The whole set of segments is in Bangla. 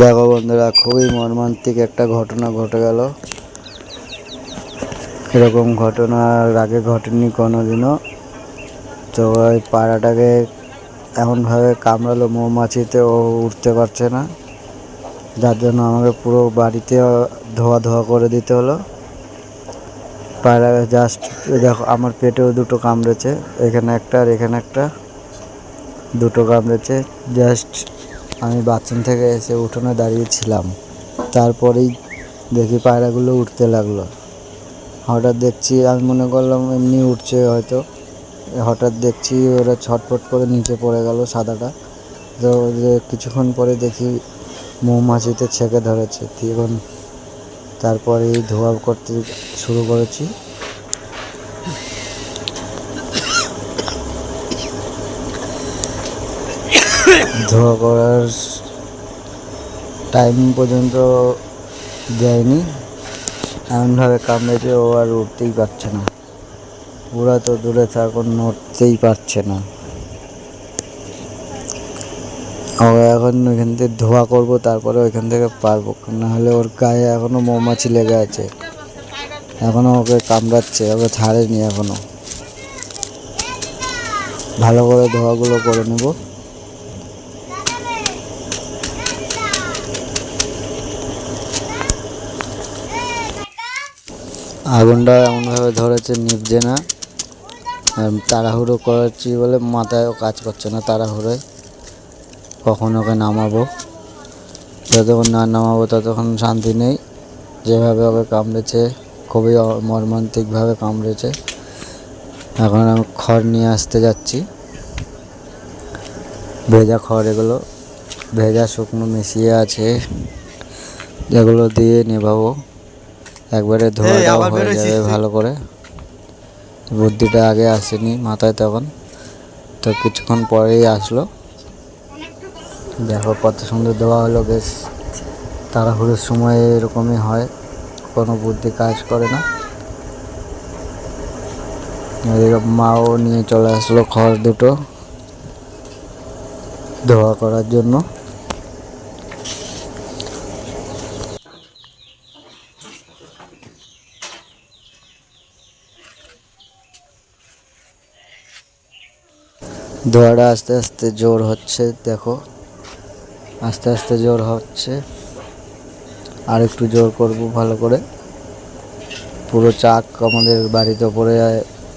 দেখো বন্ধুরা, খুবই মর্মান্তিক একটা ঘটনা ঘটে গেল। এরকম ঘটনা আগে ঘটেনি কোনোদিনও। তো ওই পাড়াটাকে এমনভাবে কামড়ালো, মৌমাছিতে ও উঠতে পারছে না। যার জন্য আমাকে পুরো বাড়িতে ধোয়া ধোয়া করে দিতে হলো। পায়রা জাস্ট দেখো, আমার পেটেও দুটো কামড়েছে, এখানে একটা আর এখানে একটা। দুটো কামড়েছে জাস্ট আমি বাথরুম থেকে এসে উঠোনে দাঁড়িয়েছিলাম তারপরেই দেখি পায়রাগুলো উঠতে লাগল। হঠাৎ দেখছি, আমি মনে করলাম এমনি উঠছে হয়তো। হঠাৎ দেখছি ওরা ছটফট করে নিচে পড়ে গেল সাদাটা। তো কিছুক্ষণ পরে দেখি মৌমাছিতে ছেঁকে ধরেছে। তখন তারপরে ধোয়া করতে শুরু করেছি। ধোয়া করার টাইম পর্যন্ত দেয়নি। এমনভাবে কামড়েছে, ও আর উঠতেই পারছে না। ওরা তো দূরে থাকুন নড়তেই পারছে না। ও এখন ওইখান থেকে ধোয়া করব, তারপরে ওইখান থেকে পারব। নাহলে ওর গায়ে এখনও মৌমাছি লেগে আছে। এখনও ওকে কামড়াচ্ছে, ওকে ছাড়েনি এখনও। ভালো করে ধোয়াগুলো করে নেব। আগুনটা এমনভাবে ধরেছে নিভছে না তাড়াহুড়ো করাচ্ছি বলে মাথায়ও কাজ করছে না তাড়াহুড়োয়। কখন ওকে নামাবো? যতক্ষণ না নামাবো ততক্ষণ শান্তি নেই। যেভাবে ওকে কামড়েছে, খুবই মর্মান্তিকভাবে কামড়েছে। এখন আমি খড় নিয়ে আসতে যাচ্ছি। ভেজা খড় এগুলো, ভেজা শুকনো মিশিয়ে আছে। এগুলো দিয়ে নেভাবো। একবারে ধোয়া এই, আবার হয়ে যাবে ভালো করে। বুদ্ধিটা আগে আসেনি মাথায় তখন। তো কিছুক্ষণ পরেই আসলো। দেখো কত সুন্দর দেওয়া হলো বেশ তাড়াহুড়োর সময় এরকমই হয় কোনো বুদ্ধি কাজ করে না। মাও নিয়ে চলে আসলো খড় দুটো ধোয়া করার জন্য। ধোয়াটা আস্তে আস্তে জোর হচ্ছে, দেখো। আস্তে আস্তে জোর হচ্ছে। আর একটু জোর করব ভালো করে। পুরো চাক আমাদের বাড়িতে ওপরে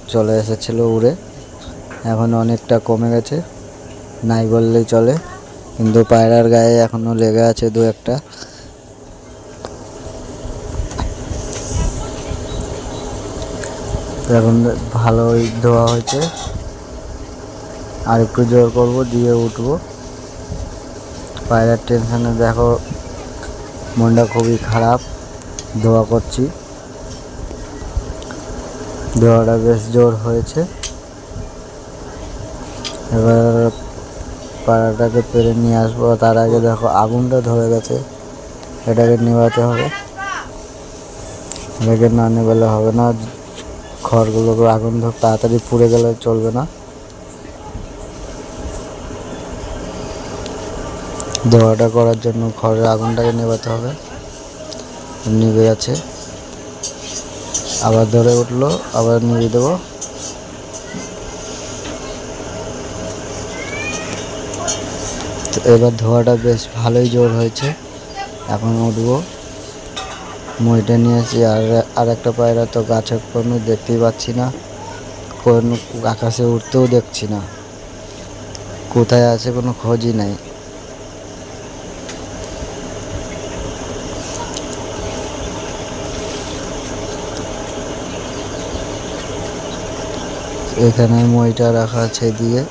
চলে এসেছিল উড়ে। এখন অনেকটা কমে গেছে, নাই বললেই চলে। কিন্তু পায়রার গায়ে এখনও লেগে আছে দু একটা। এখন ভালোই ধোয়া হয়েছে। আর একটু জোর করব, দিয়ে উঠবো। পায়রার টেনশানে দেখো, মনটা খুবই খারাপ, দোয়া করছি। দোয়াটা বেশ জোর হয়েছে। এবার পায়রাটাকে পেরে নিয়ে আসব। তার আগে দেখো, আগুনটা ধরে গেছে। এটাকে নেভাতে হবে। এটাকে না নেভালে হবে না। খড়গুলোকে আগুন ধর, তাড়াতাড়ি পুড়ে গেলে চলবে না। ধোয়াটা করার জন্য খড়ের আগুনটাকে নেভাতে হবে। নিভে গেছে আবার ধরে উঠল, আবার নিভিয়ে দেবো। এবার ধোয়াটা বেশ ভালোই জোর হয়েছে। এখন উঠবো। মইটা নিয়ে আসি। আর আর একটা পায়রা তো গাছে কোনো দেখতেই পাচ্ছি না। কোনো আকাশে উঠতেও দেখছি না। কোথায় আছে কোনো খোঁজই নাই। এখানে মইটা রাখা আছে দিয়ে।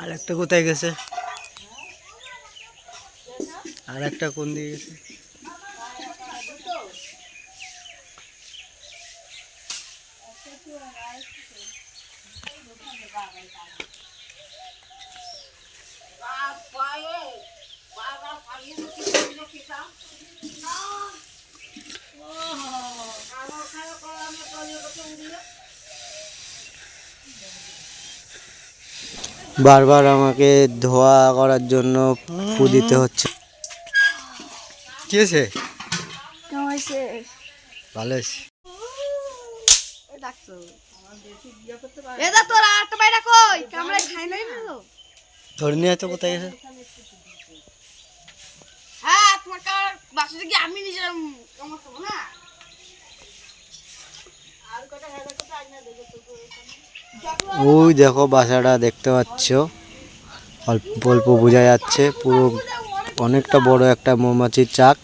আর একটা কোথায় গেছে? আর একটা কোন দিকে গেছে? বারবার আমাকে ধোয়া করার জন্য ফু দিতে হচ্ছে। কি ভালো না তো। ধরে নিয়ে তো কোথায় গেছে। হ্যাঁ আমি নিজে না আর আগে দেখো ওই দেখো বাসাটা দেখতে পাচ্ছ। অল্প অল্প বোঝা যাচ্ছে পুরো অনেকটা বড় একটা মৌমাছির চাক।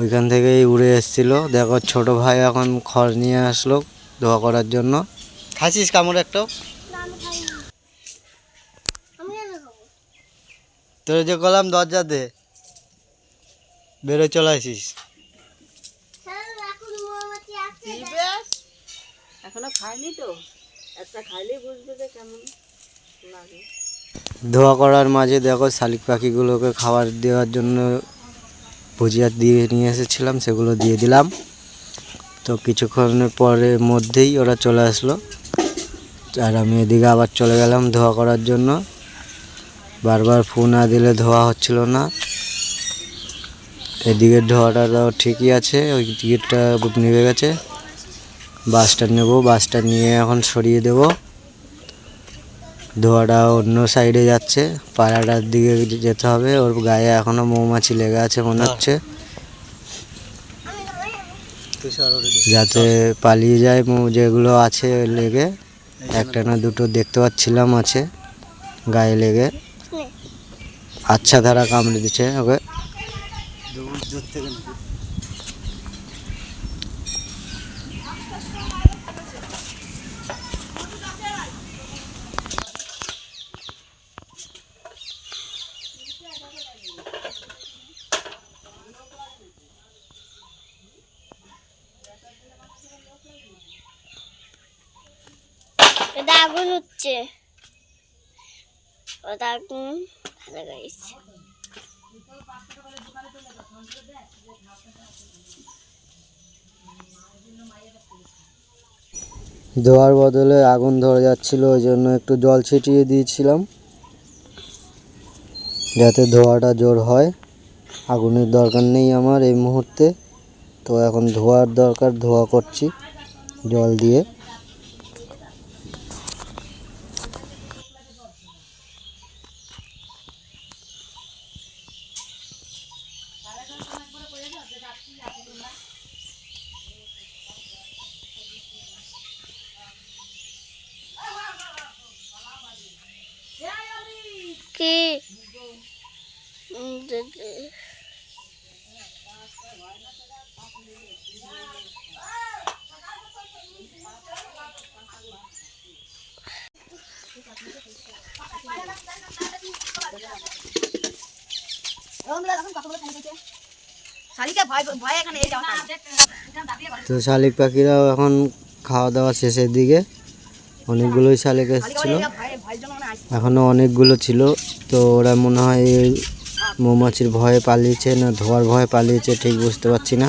ওইখান থেকেই উড়ে এসেছিল। দেখো ছোট ভাই এখন খড় নিয়ে আসলো ধোয়া করার জন্য। খাইছিস কামড় একটা? আমি তোর যে গলাম দরজা দে। বেরো চলে আসিস। এখনও খাইনি তো? ধোয়া করার মাঝে দেখো শালিক পাখিগুলোকে খাবার দেওয়ার জন্য ভুজিয়া দিয়ে নিয়ে এসেছিলাম, সেগুলো দিয়ে দিলাম। তো কিছুক্ষণের পরে মধ্যেই ওরা চলে আসলো। আর আমি এদিকে আবার চলে গেলাম ধোয়া করার জন্য। বারবার ফু না দিলে ধোয়া হচ্ছিল না। এদিকের ধোয়াটা ঠিকই আছে, ওই দিকেরটা নিভে গেছে। বাসটা নেব, বাসটা নিয়ে এখন সরিয়ে দেবো। ধোয়াটা অন্য সাইডে যাচ্ছে, পাড়াটার দিকে যেতে হবে। ওর গায়ে এখনও মৌমাছি লেগে আছে মনে হচ্ছে। যাতে পালিয়ে যায় মৌ, যেগুলো আছে লেগে। একটা না দুটো দেখতে পাচ্ছিলাম আছে, গায়ে লেগে। আচ্ছা ধারা কামড়ে দিচ্ছে ওকে দূর দূর থেকে না। এটা আগুন হচ্ছে ধোয়ার বদলে আগুন ধরে যাচ্ছিল, ওই জন্য একটু জল ছিটিয়ে দিয়েছিলাম, যাতে ধোয়াটা জোর হয়। আগুনের দরকার নেই আমার এই মুহূর্তে। তো এখন ধোয়ার দরকার, ধোয়া করছি জল দিয়ে কি উম, দে- দে। শালিকা ভয় ভয় এখানে এই যাও তো শালিক পাখিরাও এখন খাওয়া দাওয়া শেষের দিকে। অনেকগুলোই শালিক এসেছিল। এখনও অনেকগুলো ছিল। তো ওরা মনে হয় মৌমাছির ভয়ে পালিয়েছে না ধোয়ার ভয়ে পালিয়েছে ঠিক বুঝতে পারছি না।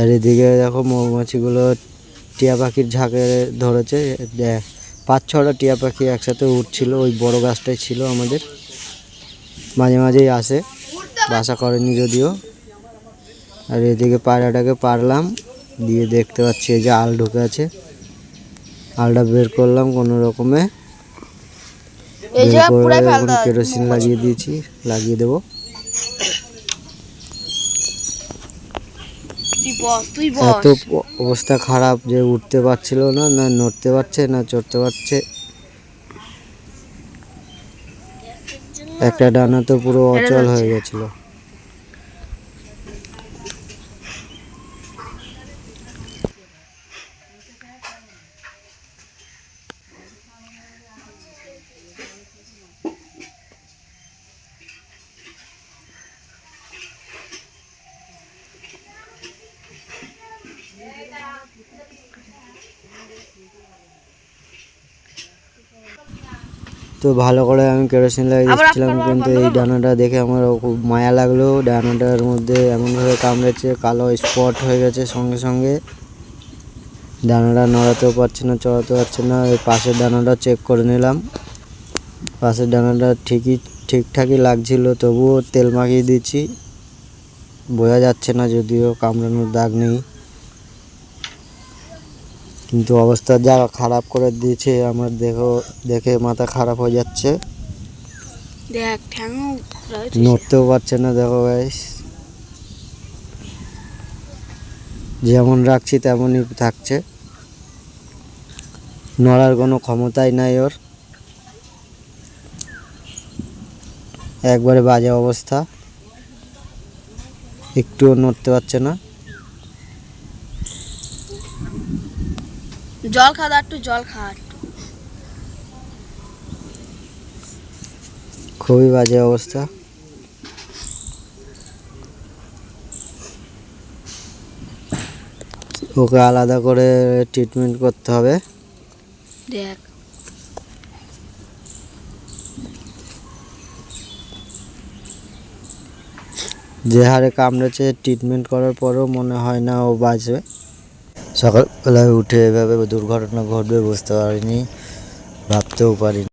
আর এদিকে দেখো মৌমাছিগুলো টিয়া পাখির ঝাঁকে ধরেছে। পাঁচ ছটা টিয়া পাখি একসাথে উঠছিল, ওই বড় গাছটাই ছিল আমাদের। মাঝে মাঝেই আসে, বাসা করেনি যদিও। আর এদিকে পায়রাটাকে পারলাম, দিয়ে দেখতে পাচ্ছি এই যে আল ঢুকে আছে। আলটা বের করলাম কোনো রকমে এই যে বের করে পুরাই এখন ফেলতে হয়। কেরোসিন লাগিয়ে দিয়েছি লাগিয়ে দেবো। এত অবস্থা খারাপ যে উঠতে পারছিল না না নড়তে পারছে না চড়তে পারছে। একটা ডানা তো পুরো অচল হয়ে গেছিল। তো ভালো করে আমি কেরোসিন লাগিয়ে দিচ্ছিলাম কিন্তু এই ডানাটা দেখে আমার খুব মায়া লাগল। ডানাটার মধ্যে এমনভাবে কামড়েছে কালো স্পট হয়ে গেছে সঙ্গে সঙ্গে। ডানাটা নড়াতেও পারছে না চড়াতে পারছে না। ওই পাশের ডানাটা চেক করে নিলাম। পাশের ডানাটা ঠিকই ঠিকঠাকই লাগছিল তবুও তেল মাখিয়ে দিচ্ছি। বোঝা যাচ্ছে না যদিও কামড়ানোর দাগ নেই। কিন্তু অবস্থা যা খারাপ করে দিয়েছে আমার দেখো দেখে মাথা খারাপ হয়ে যাচ্ছে। দেখ নড়তেও পারছে না দেখো গাইস যেমন রাখছি তেমনই থাকছে। নড়ার কোনো ক্ষমতাই নাই ওর। একবারে বাজে অবস্থা। একটুও নড়তে পারছে না। জল খা দাও একটু জল খা খুবই বাজে অবস্থা। ওকে আলাদা করে ট্রিটমেন্ট করতে হবে। দেখ। যে হারে কামড়েছে ট্রিটমেন্ট করার পরেও মনে হয় না ও বাঁচবে। সকালবেলায় উঠে এভাবে দুর্ঘটনা ঘটবে বুঝতে পারিনি ভাবতেও পারিনি।